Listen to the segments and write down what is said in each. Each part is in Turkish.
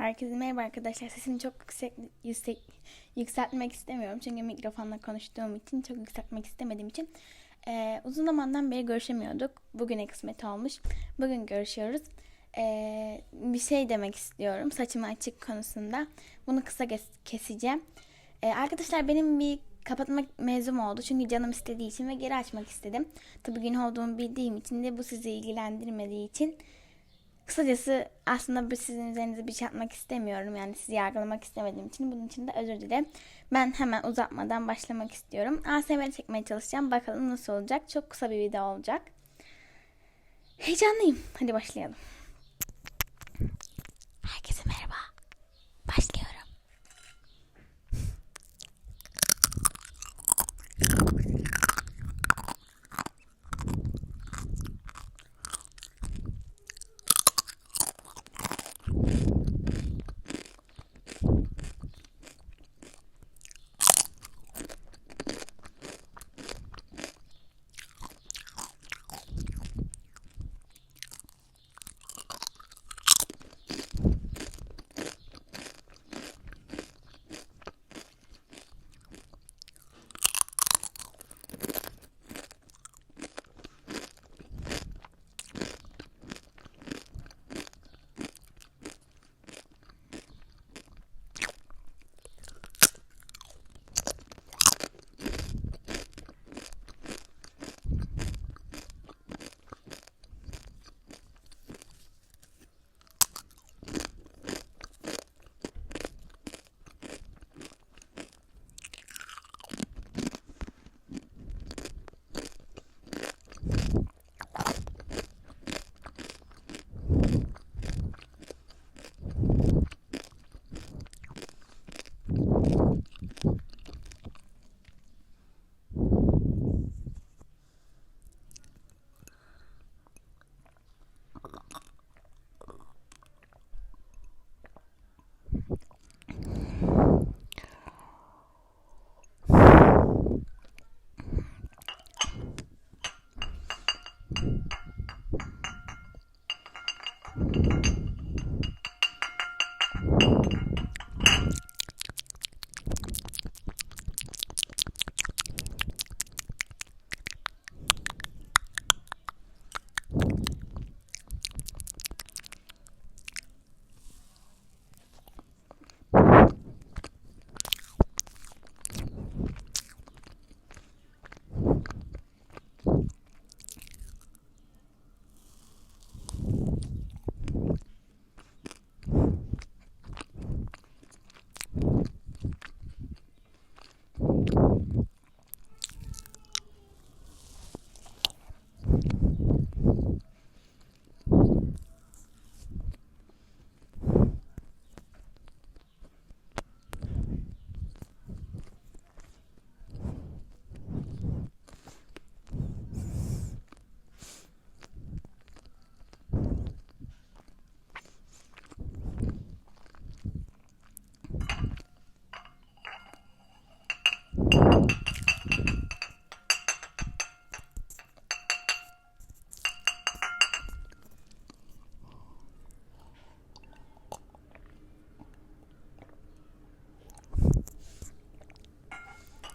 Herkese merhaba arkadaşlar. Sesimi çok yüksek, yüksek yükseltmek istemiyorum. Çünkü mikrofonla konuştuğum için çok yükseltmek istemediğim için Ee, uzun zamandan beri görüşemiyorduk. Bugüne kısmet olmuş. Bugün görüşüyoruz. Ee, bir şey demek istiyorum saçımı açık konusunda. Bunu kısa kes- keseceğim. Ee, arkadaşlar benim bir kapatmak mevzum oldu. Çünkü canım istediği için ve geri açmak istedim. Tabii gün olduğumu bildiğim için de bu sizi ilgilendirmediği için Kısacası aslında bu sizin üzerinize bir şey yapmak istemiyorum. Yani sizi yargılamak istemediğim için bunun için de özür dilerim. Ben hemen uzatmadan başlamak istiyorum. ASMR çekmeye çalışacağım. Bakalım nasıl olacak. Çok kısa bir video olacak. Heyecanlıyım. Hadi başlayalım.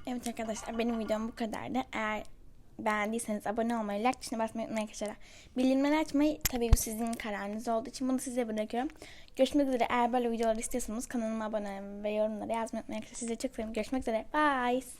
Evet arkadaşlar benim videom bu kadardı. Eğer beğendiyseniz abone olmayı, like tuşuna basmayı unutmayın arkadaşlar. Bildirimleri açmayı tabii bu sizin kararınız olduğu için bunu size bırakıyorum. Görüşmek üzere. Eğer böyle videolar istiyorsanız kanalıma abone ve yorumlara yazmayı unutmayın arkadaşlar. Sizi çok seviyorum. Görüşmek üzere. Bye.